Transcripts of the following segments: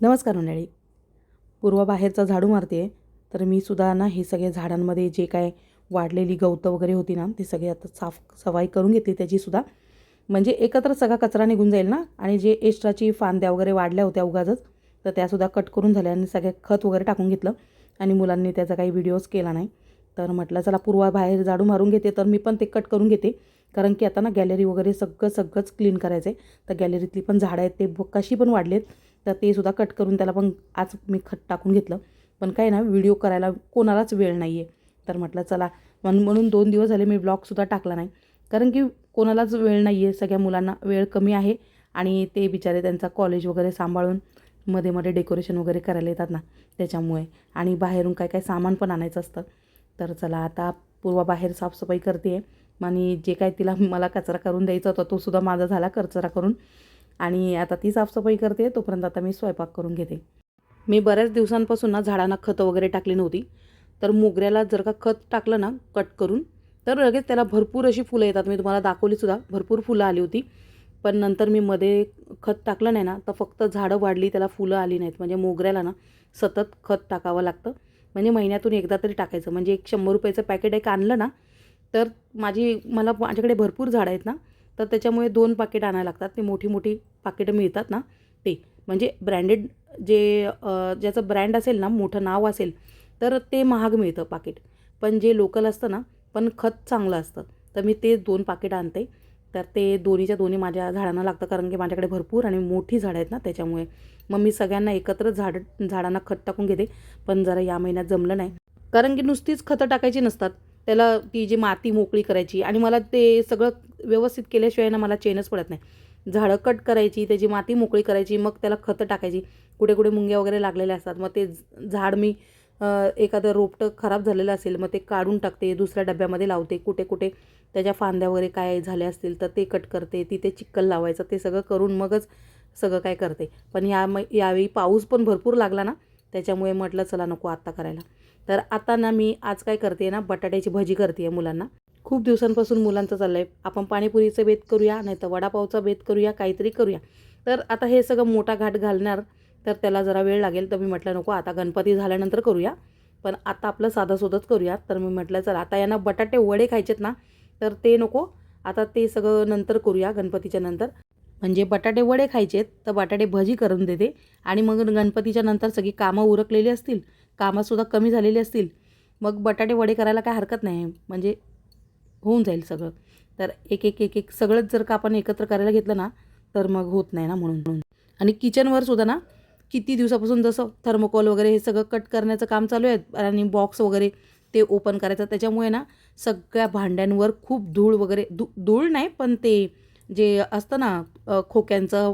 नमस्कार मंडळी. पूर्व बाहेरचा झाडू मारते तर मी सुद्धा ना हे सगळे झाडांमध्ये जे काय वाढलेली गवतं वगैरे होती ना ते सगळे आता साफ सफाई करून घेतली त्याचीसुद्धा म्हणजे एकत्र सगळा कचरा निघून जाईल ना आणि जे एक्स्ट्राची फांद्या वगैरे वाढल्या होत्या उगाचच तर त्यासुद्धा कट करून झाल्या आणि सगळे खत वगैरे टाकून घेतलं. आणि मुलांनी त्याचा काही व्हिडिओज केला नाही. तर म्हटलं चला पूर्वा बाहेर झाडू मारून घेते तर मी पण ते कट करून घेते. कारण की आता ना गॅलरी वगैरे सगळं सगळंच क्लीन करायचं आहे तर गॅलरीतली पण झाडं आहेत ते कशी पण वाढलेत तर ते सुद्धा कट करून त्याला पण आज मी खत टाकून घेतलं. पण काय ना व्हिडिओ करायला कोणालाच वेळ नाही आहे तर म्हटलं चला. म्हणून म्हणून दोन दिवस झाले मी ब्लॉगसुद्धा टाकला नाही. कारण की कोणालाच वेळ नाही आहे सगळ्या मुलांना वेळ कमी आहे. आणि ते बिचारे त्यांचा कॉलेज वगैरे सांभाळून मध्ये मध्ये डेकोरेशन वगैरे करायला येतात ना त्याच्यामुळे. आणि बाहेरून काय काय सामान पण आणायचं असतं. तर चला आता पूर्वा बाहेर साफसफाई करते आणि जे काय तिला मला कचरा करून द्यायचा होता तो सुद्धा माझा झाला कचरा करून. आणि आता ती साफसफाई करते तोपर्यंत आता मी स्वयंपाक करून घेते. मी बऱ्याच दिवसांपासून ना झाडांना खतं वगैरे टाकली नव्हती. तर मोगऱ्याला जर का खत टाकलं ना कट करून तर लगेच त्याला भरपूर अशी फुलं येतात. मी तुम्हाला दाखवलीसुद्धा भरपूर फुलं आली होती. पण नंतर मी मध्ये खत टाकलं नाही ना तर फक्त झाडं वाढली त्याला फुलं आली नाहीत. म्हणजे मोगऱ्याला ना सतत खत टाकावं लागतं. म्हणजे महिन्यातून एकदा तरी टाकायचं. म्हणजे एक शंभर रुपयाचं पॅकेट एक आणलं ना तर माझी मला माझ्याकडे भरपूर झाडं आहेत ना तर त्याच्यामुळे दोन पाकिट आणायला लागतात. ते मोठी मोठी पाकिटं मिळतात ना ते. म्हणजे ब्रँडेड जे ज्याचं ब्रँड असेल ना मोठं नाव असेल तर ते महाग मिळतं पाकिट. पण जे लोकल असतं ना पण खत चांगलं असतं. तर मी ते दोन पाकिट आणते. तर ते दोन्हीच्या दोन्ही माझ्या झाडांना लागतं कारण की माझ्याकडे भरपूर आणि मोठी झाडं आहेत ना त्याच्यामुळे. मग मी सगळ्यांना एकत्र झाड झाडांना खत टाकून घेते. पण जरा या महिन्यात जमलं नाही. कारण की नुसतीच खतं टाकायची नसतात. त्याला ती जी माती मोकळी करायची आणि मला ते सगळं व्यवस्थित केल्याशिवाय ना मला चेनच पडत नाही. झाडं कट करायची त्याची माती मोकळी करायची मग त्याला खतं टाकायची. कुठे कुठे मुंग्या वगैरे लागलेल्या असतात. मग ते झाड मी एखादं रोपटं खराब झालेलं असेल मग ते काढून टाकते दुसऱ्या डब्यामध्ये लावते. कुठे कुठे त्याच्या फांद्या वगैरे काय झाल्या असतील तर ते कट करते तिथे चिक्कल लावायचं ते सगळं करून मगच सगळं काय करते. पण या म यावेळी पाऊस पण भरपूर लागला ना त्याच्यामुळे म्हटलं चला नको आत्ता करायला. तर आता ना मी आज काय करते ना बटाट्याची भजी करते आहे मुलांना. खूप दिवसांपासून मुलांचं चाललं आहे आपण पाणीपुरीचं बेत करूया नाही तर वडापावचा बेत करूया काहीतरी करूया. तर आता हे सगळं मोठा घाट घालणार तर त्याला जरा वेळ लागेल. तर मी म्हटलं नको आता गणपती झाल्यानंतर करूया. पण आता आपलं साधंसुधंच करूया. तर मी म्हटलं चला आता यांना बटाटे वडे खायचेत ना तर ते नको. आता ते सगळं नंतर करूया गणपतीच्या नंतर. म्हणजे बटाटे वडे खायचेत तर बटाटे भजी करून देते. आणि मग गणपतीच्या नंतर सगळी कामं उरकलेली असतील कामंसुद्धा कमी झालेली असतील मग बटाटे वडे करायला काय हरकत नाही. म्हणजे होऊन जाईल सगळं. तर एक एक एक एक सगळंच जर का आपण एकत्र करायला घेतलं ना तर मग होत नाही ना म्हणून. म्हणून आणि किचनवर सुद्धा ना किती दिवसापासून जसं थर्मोकॉल वगैरे हे सगळं कट करण्याचं काम चालू आहे आणि बॉक्स वगैरे ते ओपन करायचं त्याच्यामुळे ना सगळ्या भांड्यांवर खूप धूळ वगैरे धू धूळ नाही पण ते जे असतं ना खोक्यांचं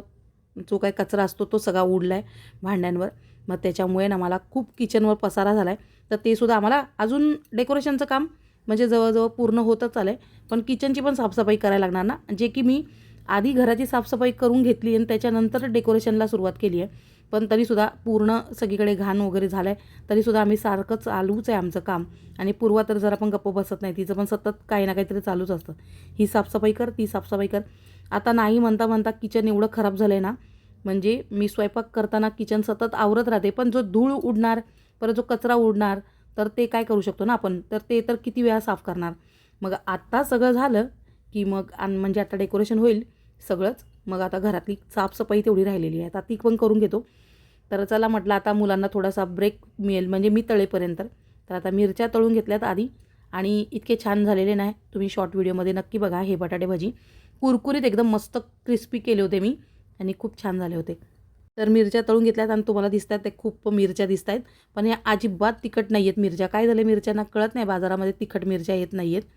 जो काही कचरा असतो तो सगळा उडला आहे भांड्यांवर. मग त्याच्यामुळे ना मला खूप किचनवर पसारा झाला आहे तर ते सुद्धा आम्हाला अजून डेकोरेशनचं काम म्हणजे जवळजवळ पूर्ण होतच आलं आहे पण किचनची पण साफसफाई करायला लागणार ना. जे की मी आधी घराची साफसफाई करून घेतली आणि त्याच्यानंतर डेकोरेशनला सुरुवात केली आहे. पण तरीसुद्धा पूर्ण सगळीकडे घाण वगैरे झालं आहे तरीसुद्धा आम्ही सारखं चालूच आहे आमचं काम. आणि पूर्वा तर जरा पण गप्प बसत नाही. तिचं पण सतत काही ना काहीतरी चालूच असतं. ही साफसफाई कर ती साफसफाई कर. आता नाही म्हणता म्हणता किचन एवढं खराब झालं आहे ना म्हणजे मी स्वयंपाक करताना किचन सतत आवरत राहते. पण जो धूळ उडणार परत जो कचरा उडणार तर ते काय करू शकतो ना आपण? तर ते तर किती वेळा साफ करणार. मग आत्ता सगळं झालं की मग आणि म्हणजे आता डेकोरेशन होईल. सगळंच. मग आता घरातली साफसफाई तेवढी राहिलेली आहे. आता ती पण करून घेतो. तर चला म्हटलं आता मुलांना थोडासा ब्रेक मिळेल. म्हणजे मी तळेपर्यंत. तर आता मिरच्या तळून घेतल्यात आधी. आणि इतके छान झालेले नाही. तुम्ही शॉर्ट व्हिडिओमध्ये नक्की बघा हे बटाटे भाजी. कुरकुरीत एकदम मस्त क्रिस्पी केले होते मी. आणि खूप छान झाले होते. तर मिरच्या तळून घेतल्यात आणि तुम्हाला दिसत आहेत ते खूप मिरच्या दिसत आहेत पण या अजिबात तिखट नाही आहेत मिरच्या. काय झालं मिरच्यांना कळत नाही. बाजारामध्ये तिखट मिरच्या येत नाही आहेत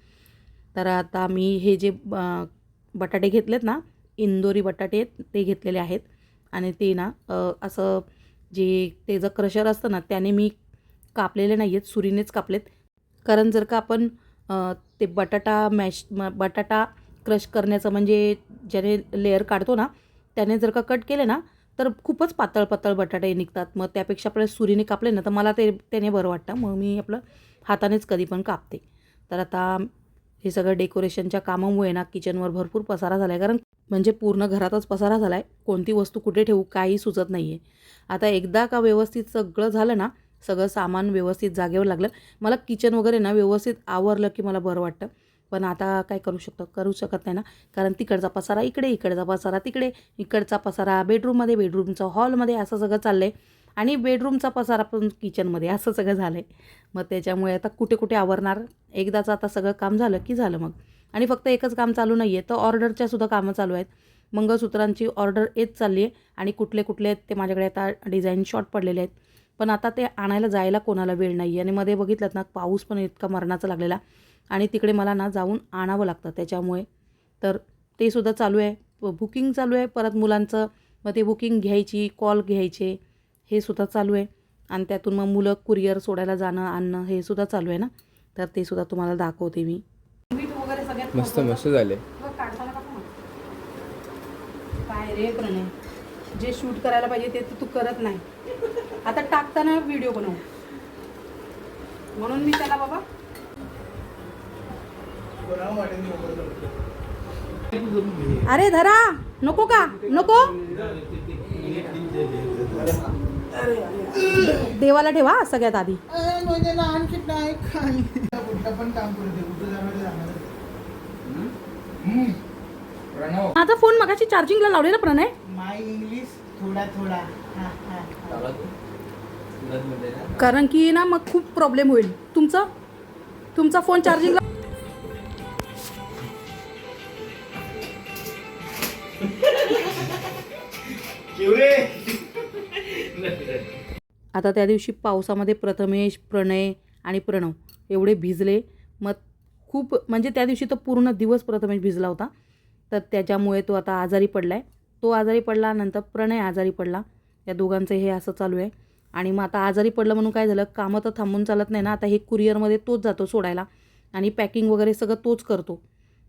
तर आता मी हे जे बटाटे घेतलेत ना इंदोरी बटाटे ते घेतलेले आहेत. आणि ते ना असं जे ते जर क्रशर असतं ना त्याने मी कापलेले नाही आहेत सुरीनेच कापलेत. कारण जर का आपण ते बटाटा मॅश म बटाटा क्रश करण्याचं म्हणजे ज्याने लेअर काढतो ना त्याने जर का कट केले ना तर खूपच पातळ पातळ बटाटे निघतात. मग त्यापेक्षा आपल्या सुरीने कापले ना तर मला ते त्याने बरं वाटतं. मग मी आपलं हातानेच कधी पण कापते. तर आता हे सगळं डेकोरेशनच्या कामामुळे ना किचनवर भरपूर पसारा झाला आहे कारण म्हणजे पूर्ण घरातच पसारा झाला आहे कोणती वस्तू कुठे ठेवू काही सुचत नाही आहे आता एकदा का व्यवस्थित सगळं झालं ना सगळं सामान व्यवस्थित जागेवर लागलं मला किचन वगैरे ना व्यवस्थित आवरलं की मला बरं वाटतं. पण आता काय करू शकतो? करू शकत नाही ना. कारण तिकडचा पसारा इकडे इकडचा पसारा तिकडे इकडचा पसारा बेडरूममध्ये बेडरूमचा हॉलमध्ये असं सगळं चाललं आहे आणि बेडरूमचा पसारा पण किचनमध्ये असं सगळं झालं आहे मग त्याच्यामुळे आता कुठे कुठे आवरणार? एकदाचं आता सगळं काम झालं की झालं मग. आणि फक्त एकच काम चालू नाही आहे तर ऑर्डरच्या सुद्धा कामं चालू आहेत. मंगळसूत्रांची ऑर्डर येत चालली आहे आणि कुठले कुठले आहेत ते माझ्याकडे आता डिझाईन शॉर्ट पडलेले आहेत. पण आता ते आणायला जायला कोणाला वेळ नाही आहे आणि मध्ये बघितलं ना पाऊस पण इतका मरणाचा लागलेला. आणि तिकडे मला ना जाऊन आणावं लागतं. त्याच्यामुळे तर ते सुद्धा चालू आहे. बुकिंग चालू आहे. परत मुलांचं मग ते बुकिंग घ्यायची कॉल घ्यायचे. हे सुद्धा चालू आहे. आणि त्यातून मग मुलं कुरिअर सोडायला जाणं आणणं हे सुद्धा चालू आहे ना? तर ते सुद्धा तुम्हाला दाखवते मी. वगैरे सगळ्यात मस्त मस्त झाले. काय रे प्रणय? जे शूट करायला पाहिजे ते तू करत नाही. आता टाकताना व्हिडिओ बनव. म्हणून मी त्याला बाबा अरे धरा! नको का? नको? देवाला ठेवा सगळ्यात आधी. म्हणजे आणखी नाही खाली. कुठलं पण काम करू दे कुठं जाणार ते जाणार प्रणव. माझा फोन मगाशी चार्जिंगला लावलेला प्रणय. माय इंग्लिश थोडा थोडा. हा हा कारण की ना मग खूप प्रॉब्लेम होईल. तुमचा? तुमचा फोन चार्जिंगला आता त्या दिवशी पावसामध्ये प्रथमेश प्रणय आणि प्रणव एवढे भिजले. मग खूप म्हणजे त्या दिवशी तर पूर्ण दिवस प्रथमेश भिजला होता. तर त्याच्यामुळे तो आता आजारी पडला आहे तो आजारी पडला नंतर प्रणय आजारी पडला. या दोघांचं हे असं चालू आहे. आणि मग आता आजारी पडलं म्हणून काय झालं? कामं तर थांबून चालत नाही ना. आता हे कुरिअरमध्ये तोच जातो सोडायला. आणि पॅकिंग वगैरे सगळं तोच करतो.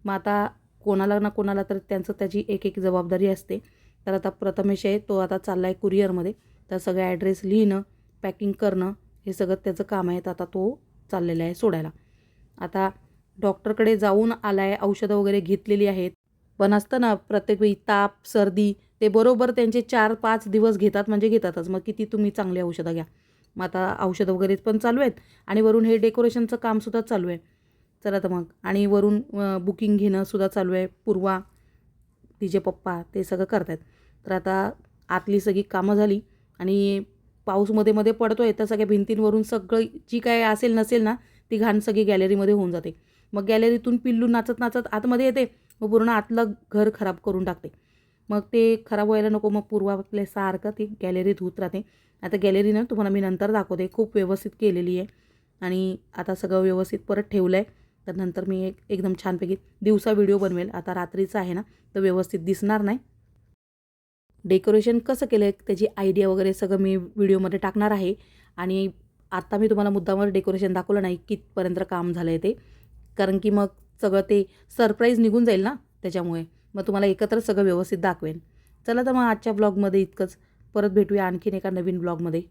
मग आता कोणाला ना कोणाला तर त्यांचं त्याची एक एक जबाबदारी असते. तर आता प्रथमेश आहे तो आता चालला आहे कुरिअरमध्ये. त्या सगळ्या ॲड्रेस लिहिणं पॅकिंग करणं हे सगळं त्याचं काम आहे. तर आता तो चाललेला आहे सोडायला. आता डॉक्टरकडे जाऊन आला आहे औषधं वगैरे घेतलेली आहेत. पण असतं ना प्रत्येक वेळी ताप सर्दी ते बरोबर त्यांचे चार पाच दिवस घेतात म्हणजे घेतातच. मग किती तुम्ही चांगली औषधं घ्या. मग आता औषधं वगैरे पण चालू आहेत. आणि वरून हे डेकोरेशनचं कामसुद्धा चालू आहे. चला तर मग. आणि वरून बुकिंग घेणंसुद्धा चालू आहे. पूर्वा तिचे पप्पा ते सगळं करत आहेत तर आता आतली सगळी कामं झाली. आणि पाऊसमध्ये मध्ये पडतो आहे तर सगळ्या भिंतींवरून सगळं जी काय असेल नसेल ना ती घाण सगळी गॅलरीमध्ये होऊन जाते. मग गॅलरीतून पिल्लू नाचत नाचत आतमध्ये येते मग पूर्ण आतलं घर खराब करून टाकते. मग ते खराब व्हायला नको मग पूर्वापल्या सारखं ती गॅलरी होत राहते. आता गॅलरी ना तुम्हाला मी नंतर दाखवते खूप व्यवस्थित केलेली आहे. आणि आता सगळं व्यवस्थित परत ठेवलं आहे तर नंतर मी एक एकदम छानपैकी दिवसा व्हिडिओ बनवेल. आता रात्रीचा आहे ना तर व्यवस्थित दिसणार नाही. डेकोरेशन कसं केलं आहे त्याची आयडिया वगैरे सगळं मी व्हिडिओमध्ये टाकणार आहे. आणि आत्ता मी तुम्हाला मुद्दामवर डेकोरेशन दाखवलं नाही कितपर्यंत काम झालं आहे ते. कारण की मग सगळं ते सरप्राईज निघून जाईल ना त्याच्यामुळे. मग तुम्हाला एकत्र सगळं व्यवस्थित दाखवेन. चला तर मग आजच्या ब्लॉगमध्ये इतकंच. परत भेटूया आणखीन एका नवीन ब्लॉगमध्ये